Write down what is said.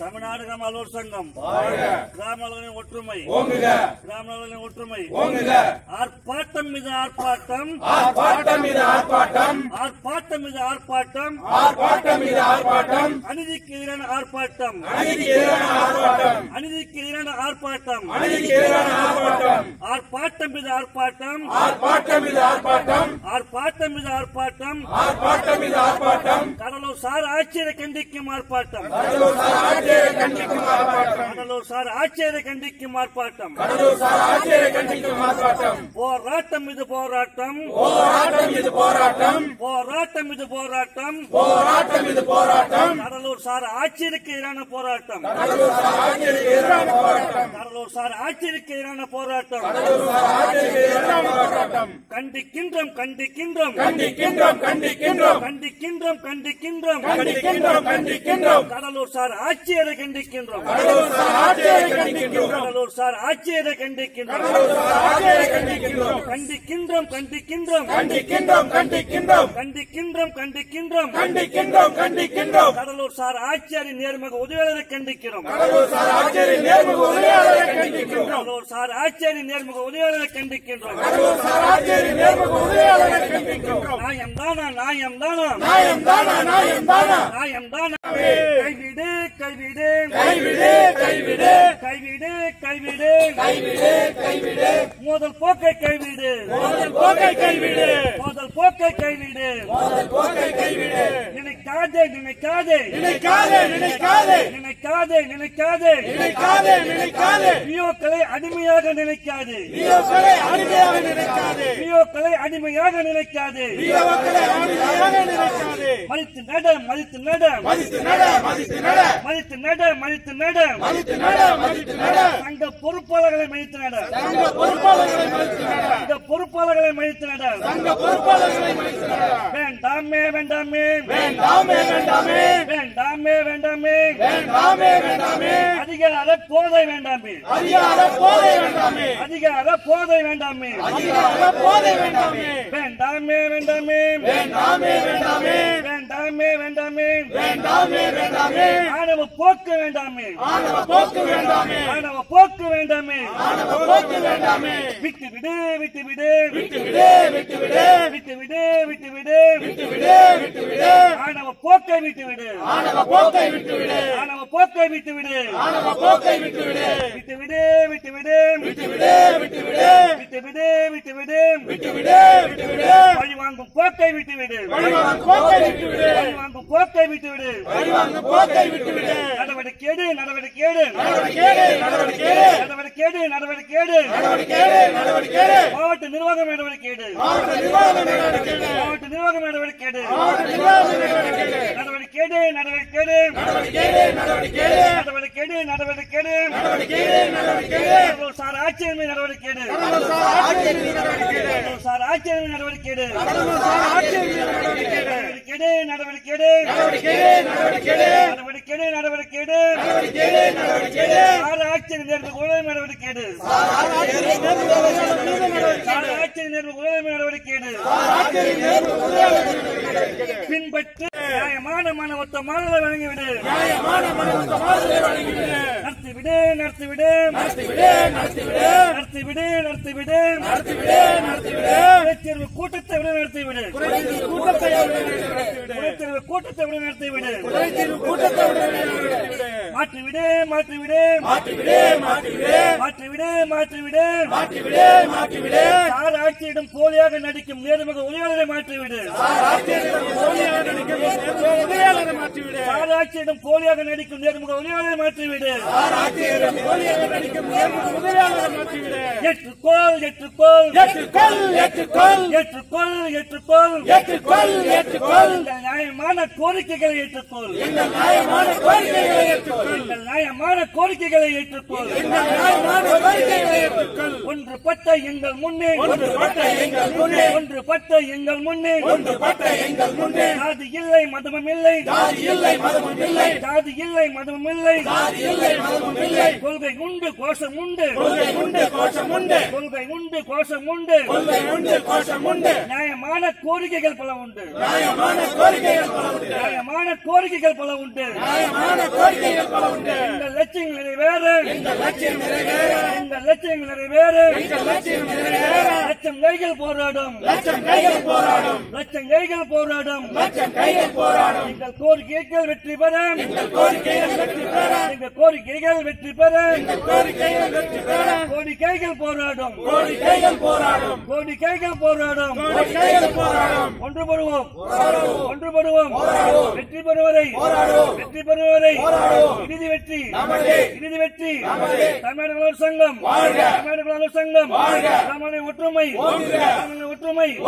தமிழ்நாடு கிராம அலுவலர் சங்கம். கிராம அலுவலரின் ஒற்றுமை. கிராம அலுவலரின் ஒற்றுமை. ஆர்ப்பாட்டம் மீது ஆர்ப்பாட்டம். ஆர்ப்பாட்டம் மீது ஆர்ப்பாட்டம். ஆர்ப்பாட்டம் மீது ஆர்ப்பாட்டம். ஆர்ப்பாட்டம் மீது ஆர்ப்பாட்டம். அநீதிக்கு எதிரான ஆர்ப்பாட்டம். அநீதிக்கு எதிரான ஆர்ப்பாட்டம். அநீதிக்கு எதிரான ஆர்ப்பாட்டம். அநீதிக்கு எதிரான ஆர்ப்பாட்டம். ஆர்ப்பாட்டம் மீது ஆர்ப்பாட்டம். ஆர்ப்பாட்டம் மீது ஆர்ப்பாட்டம். ஆர்ப்பாட்டம் மீது ஆர்ப்பாட்டம். ஆர்ப்பாட்டம் மீது ஆர்ப்பாட்டம். கடலூர் சார் ஆட்சியரை கண்டிக்கும் ஆர்ப்பாட்டம். கடலூர் சார் ஆட்சியரை கண்டிக்கும் ஆர்ப்பாட்டம். கடலூர் சார் ஆட்சியரை கண்டிக்கும் ஆர்ப்பாட்டம். கடலூர் சார் ஆட்சியரை கண்டிக்கும் ஆர்ப்பாட்டம். போராட்டம் இது போராட்டம். போராட்டம் இது போராட்டம். போராட்டம் இது போராட்டம். போராட்டம் இது போராட்டம். கடலூர் சார் ஆட்சியருக்கு எதிரான போராட்டம். கடலூர் சார் ஆட்சியருக்கு எதிரான போராட்டம். கடலூர் சார் ஆட்சியருக்கு எதிரான போராட்டம். கடலூர் சார் ஆட்சியருக்கு எதிரான போராட்டம். கண்டிக்கின்றோம் கண்டிக்கின்றோம். கண்டிக்கின்றோம் கண்டிக்கின்றோம். கண்டிக்கின்றோம் கண்டிக்கின்றோம். கண்டிக்கின்றோம் கண்டிக்கின்றோம் கடலூர் சார் ஆட்சியரை கண்டிக்கின்றோம். கடலூர் சார் ஆட்சியரை கண்டிக்கின்றோம். கடலூர் சார் ஆட்சியரை கண்டிக்கின்றோம். கடலூர் சார் ஆட்சியரை கண்டிக்கின்றோம். கண்டிக்கின்றோம் கண்டிக்கின்றோம். கண்டிக்கின்றோம் கண்டிக்கின்றோம். கண்டிக்கின்றோம் கண்டிக்கின்றோம். கண்டிக்கின்றோம் கண்டிக்கின்றோம். கடலூர் சார் ஆட்சியரின் நேர்முக உதவியாளரை கண்டிக்கிறோம். கடலூர் சார் ஆட்சியரின் நேர்முக உதவியாளரை கண்டிக்கின்றோம். கடலூர் சார் ஆட்சியரின் நேர்முக உதவியாளரை கண்டிக்கின்றோம். கடலூர் சார் ஆட்சியரின் நேர்முக உதவியாளரை கண்டிக்கின்றோம். நாயம் தானா நாயம் தானா நாயம் தானா நாயம் கைவிடு கைவிடு. கைவிடு கைவிடு. கைவிடு கைவிடு. கைவிடு கைவிடு. மோதல் போக்கை கைவிடு. மோதல் போக்கை கைவிடு. மோதல் போக்கை கைவிடு. மோதல் போக்கை கைவிடு. நினைக்காதே நினைக்காதே. நினைக்காதே நினைக்காதே. நினைக்காதே. நினைக்காதே நினைக்காதே. பியோக்களை அடிமையாக நினைக்காது. பியோக்களை அடிமையாக நினைக்காதே. பியோக்களை அடிமையாக நினைக்காது. பியோக்களை அடிமையாக நினைக்காதே. மதித்து நட மதித்து நட. மதித்து நட மதித்து நட. மதித்து நட மதித்து நட. மதித்து நட மதித்து நட. சங்க பொறுப்பாளர்களை மதித்து நட. சங்க பொறுப்பாளர்களை மதித்து நட. சங்க பொறுப்பாளர்களை மதித்து நட. சங்க பொறுப்பாளர்களை மதித்து நட. வேண்டாமே வேண்டாமே. வேண்டாமே வேண்டாமே. வேண்டாமே. வேண்டாமே வேண்டாமே. அதிகார போதை வேண்டாமே. அதிகார போதை வேண்டாமே. அதிகார போதை வேண்டாமே. அதிகார போதை வேண்டாமே வேண்டாமே வேண்டாமே. வேண்டாமே வேண்டாமே. வேண்டாமே வேண்டாமே. வேண்டாமே வேண்டாமே ஆணவ போக்கு வேண்டாமே ஆணவ போக்கு வேண்டாமே ஆணவ போக்கு வேண்டாமே ஆணவ போக்கு வேண்டாமே விட்டு விடு விட்டு விடு விட்டு விடு விட்டு விடு விட்டு விடு விட்டு விடு விட்டு விடு விட்டு விடு ஆணவ போக்கை விட்டு விடு ஆணவ போக்கை விட்டு விடு ஆணவ போக்கை விட்டு விடு ஆணவ போக்கை விட்டு விடு விட்டு விடு விட்டு விடு விட்டு விடு விட்டு விடு விட்டு விடு விட்டு விடு விட்டு விடு விட்டு விடு பழி வாங்கும் போக்கை விட்டு விடு வழிவாங்க போக்கை விட்டு விடு போக்கை விட்டு விடு வழிவாங்க போக்கை விட்டு விடு நடவடிக்கையேடு நடவடிக்கையேடு நடவடிக்கையேடு நடவடிக்கையேடு நடவடிக்கையேடு நடவடிக்கையேடு நடவடிக்கையேடு நடவடிக்கையேடு மாவட்ட நிர்வாகம் மாவட்ட நிர்வாக நடவடிக்கையேடு மாவட்ட நிர்வாகம் நடவடிக்கையேடு மாவட்ட நிர்வாக நடவடிக்கையேடு நடவடிக்கையேடு நடவடிக்கையேடு நடவடிக்கையேடு நடவடிக்கையேடு நடவடிக்கையேடு நடவடிக்கையேடு நடவடிக்கையேடு நடவடிக்கையேடு கடலூர் சார் ஆட்சியர் மீது நடவடிக்கையேடு கடலூர் சார் ஆட்சியர் மீது சார் நடவடிக்கையேடு கடலூர் சார் ஆட்சியர் மீது நடவடிக்கை நடவடிக்கை நடவடிக்கை ஆட்சியர் நேர்ந்த உதவி நடவடிக்கை ஆறு ஆட்சியர் நேர்ந்த நடவடிக்கை பின்பற்று நியாயமான மனவத்த மாநில வழங்கிவிடு. நியாயமான மனவத்த மாநில வழங்கிவிடு. நடத்திவிடு நடத்திவிடு. நடத்திவிடு நடத்திவிடு. நடத்திவிடு நடத்திவிடு. நடத்திவிடு நடத்திவிடு. குறைத்தீர்வு கூட்டத்தை விட நடத்திவிடு. குறைதீர்வு கூட்டத்தை குறைத்தீர்வு கூட்டத்தை விட நடத்திவிடு. குறைதீர்வு கூட்டத்தை நடத்திவிடு. மாற்றிவிடு மாற்றிவிடு. மாற்றிவிடு மாற்றிவிடு. மாற்றிவிடு மாற்றிவிடு. மாற்றிவிடு மாற்றிவிடு. சார் ஆட்சியிடம் போலியாக நடிக்கும் நேர்முக உதவியாளரை மாற்றிவிடு. போலியாக நடிக்கும் உதவியாளரை மாற்றிவிடு. சார் ஆட்சியிடம் போலியாக நடிக்கும் நேர்முக உதவியாளரை மாற்றிவிடு. சார் ஆட்சியரிடம் போலியாக நடிக்கும் நேர்முக உதவியாளரை மாற்றிவிடு. ஏற்றுக்கோள் ஏற்றுக்கோள். ஏற்றுக்கொள் ஏற்றுக்கொள். ஏற்றுக்கொள் ஏற்றுக்கொள். ஏற்றுக்கொள் நியாயமான கோரிக்கைகளை ஏற்றுக்கொள். நியாயமான கோரிக்கைகளை ஏற்றுக்கொள். நியாயமான கோரிக்கைகளை ஏற்றுக்கொள். நியாயமான ஏற்றுக்கொள் ஒன்றுபட்ட எங்கள் முன்னே எங்கள் முன்னே ஒன்றுபட்ட எங்கள் முன்னே. ஒன்றுபட்ட எங்கள் முன்னே. ஜாதி இல்லை மதமும் இல்லை. ஜாதி இல்லை மதமும் இல்லை. ஜாதி இல்லை மதமும் இல்லை. ஜாதி இல்லை மதமும் இல்லை. கொள்கை உண்டு கோஷம் உண்டு. கொள்கை உண்டு கோஷம் உண்டு. கொள்கை உண்டு கோஷம் உண்டு. கொள்கை உண்டு கோஷம் உண்டு. நியாயமான கோரிக்கைகள் பல உண்டு. நியாயமான கோரிக்கைகள் பல உண்டு. நியாயமான கோரிக்கைகள் பல உண்டு. நியாயமான கோரிக்கைகள் பல உண்டு. எங்கள் லட்சியம் நிறைவேற. எங்கள் லட்சியம் நிறைவேற. எங்கள் லட்சியம் நிறைவேற. லட்சம் கைகள் போராடும். லட்சம் கைகள் போராடும். லட்சம் கைகள் போராடும். லட்சம் கைகள் போராடும். எங்கள் கோரிக்கைகள் வெற்றி பெற. எங்கள் கோரிக்கைகள் வெற்றி பெற. எங்கள் கோரிக்கைகள் வெற்றி பெற. எங்கள் கோரிக்கைகள் வெற்றி பெற. கோரிக்கைகள் போராடும். கோரிக்கைகள் போராடும். கோரிக்கைகள் போராடும். கோரிக்கைகள் போராடும். ஒன்றுபடுவோம். ஒன்றுபடுவோம். வெற்றி பெறுவதை. வெற்றி பெறுவதை. இறுதி வெற்றி. இறுதி வெற்றி. முதல்வர் சங்கம். சங்கம். ஒற்றுமை. ஒற்றுமை.